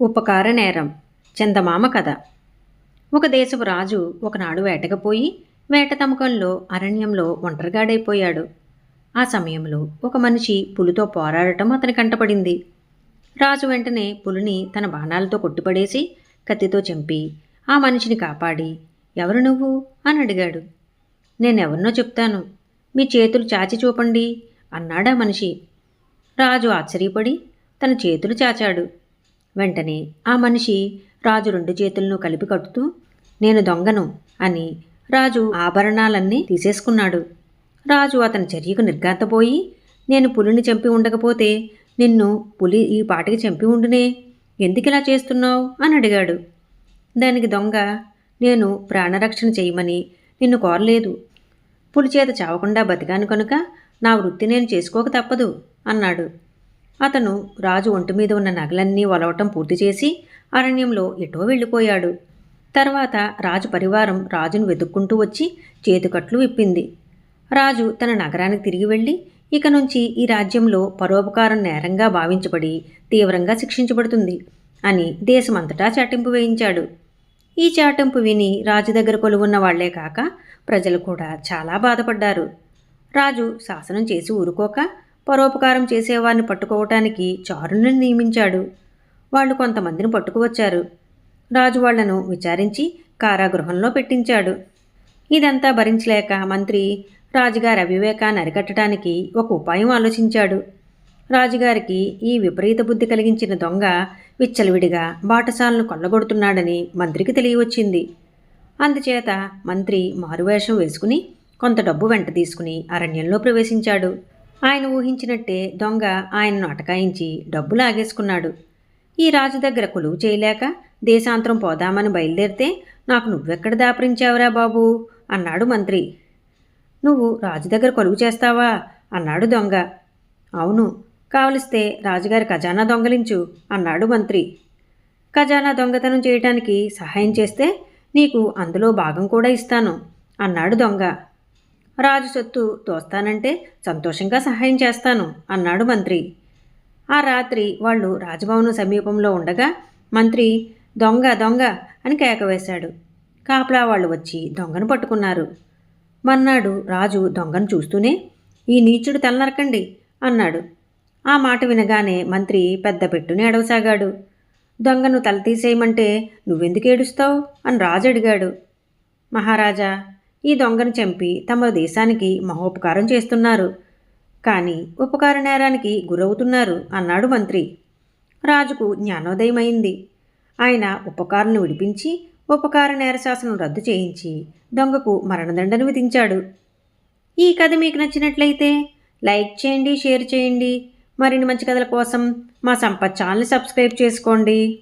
ఉపకార నేరం. చందమామ కథ. ఒక దేశపు రాజు ఒకనాడు వేటకపోయి వేట తమకంలో అరణ్యంలో ఒంటరిగాడైపోయాడు. ఆ సమయంలో ఒక మనిషి పులితో పోరాడటం అతని కంటపడింది. రాజు వెంటనే పులిని తన బాణాలతో కొట్టిపడేసి కత్తితో చంపి ఆ మనిషిని కాపాడి ఎవరు నువ్వు? అని అడిగాడు. నేనెవరినో చెప్తాను. మీ చేతులు చాచి చూపండి అన్నాడా మనిషి. రాజు ఆశ్చర్యపడి తన చేతులు చాచాడు. వెంటనే ఆ మనిషి రాజు రెండు చేతులను కలిపి కట్టుతూ నేను దొంగను అని రాజు ఆభరణాలన్నీ తీసేసుకున్నాడు. రాజు అతని చర్యకు నిర్ఘాంతపోయి నేను పులిని చంపి ఉండకపోతే నిన్ను పులి ఈ పాటికి చంపి ఉండునే ఎందుకు ఇలా చేస్తున్నావు? అని అడిగాడు. దానికి దొంగ నేను ప్రాణరక్షణ చేయమని నిన్ను కోరలేదు. పులి చేత చావకుండా బతికాను కనుక నా వృత్తి నేను చేసుకోక తప్పదు అన్నాడు. అతను రాజు ఒంటి మీద ఉన్న నగలన్నీ వలవటం పూర్తి చేసి అరణ్యంలో ఎటో వెళ్ళిపోయాడు. తర్వాత రాజు పరివారం రాజును వెతుక్కుంటూ వచ్చి చేతికట్లు విప్పింది. రాజు తన నగరానికి తిరిగి వెళ్ళి ఇక నుంచి ఈ రాజ్యంలో పరోపకారం నేరంగా భావించబడి తీవ్రంగా శిక్షించబడుతుంది అని దేశమంతటా చాటింపు వేయించాడు. ఈ చాటింపు విని రాజు దగ్గర కొలువున్న వాళ్ళే కాక ప్రజలు కూడా చాలా బాధపడ్డారు. రాజు శాసనం చేసి ఊరుకోక పరోపకారం చేసేవారిని పట్టుకోవటానికి చారుని నియమించాడు. వాళ్ళు కొంతమందిని పట్టుకువచ్చారు. రాజు వాళ్ళను విచారించి కారాగృహంలో పెట్టించాడు. ఇదంతా భరించలేక మంత్రి రాజుగారి అవివేకాన్ని అరికట్టడానికి ఒక ఉపాయం ఆలోచించాడు. రాజుగారికి ఈ విపరీత బుద్ధి కలిగించిన దొంగ విచ్చలవిడిగా బాటసాలను కొల్లగొడుతున్నాడని మంత్రికి తెలియవచ్చింది. అందుచేత మంత్రి మారువేషం వేసుకుని కొంత డబ్బు వెంట తీసుకుని అరణ్యంలో ప్రవేశించాడు. ఆయన ఊహించినట్టే దొంగ ఆయనను అటకాయించి డబ్బు లాగేసుకున్నాడు ఈ రాజు దగ్గర కొలువు చేయలేక దేశాంతరం పోదామని బయలుదేరితే నాకు నువ్వెక్కడ దాపరించావురా బాబు అన్నాడు మంత్రి. నువ్వు రాజు దగ్గర కొలువు చేస్తావా అన్నాడు దొంగ. అవును కావలిస్తే రాజుగారి ఖజానా దొంగలించు అన్నాడు మంత్రి. ఖజానా దొంగతనం చేయటానికి సహాయం చేస్తే నీకు అందులో భాగం కూడా ఇస్తాను అన్నాడు దొంగ. రాజు సొత్తు తోస్తానంటే సంతోషంగా సహాయం చేస్తాను అన్నాడు మంత్రి. ఆ రాత్రి వాళ్ళు రాజభవనం సమీపంలో ఉండగా మంత్రి దొంగ దొంగ అని కేక వేశాడు. కాపలా వాళ్ళు వచ్చి దొంగను పట్టుకున్నారు. మర్నాడు రాజు దొంగను చూస్తూనే ఈ నీచుడు తలనరకండి అన్నాడు. ఆ మాట వినగానే మంత్రి పెద్ద పెట్టుని అడవసాగాడు. దొంగను తల తీసేయమంటే నువ్వెందుకు ఏడుస్తావు? అని రాజు అడిగాడు. మహారాజా ఈ దొంగను చంపి తమ దేశానికి మహోపకారం చేస్తున్నారు. కానీ ఉపకార నేరానికి గురవుతున్నారు అన్నాడు మంత్రి. రాజుకు జ్ఞానోదయమైంది. ఆయన ఉపకారాన్ని విడిపించి ఉపకార నేర శాసనం రద్దు చేయించి దొంగకు మరణదండను విధించాడు. ఈ కథ మీకు నచ్చినట్లయితే లైక్ చేయండి షేర్ చేయండి. మరిన్ని మంచి కథల కోసం మా సంపత్ ఛానల్ సబ్స్క్రైబ్ చేసుకోండి.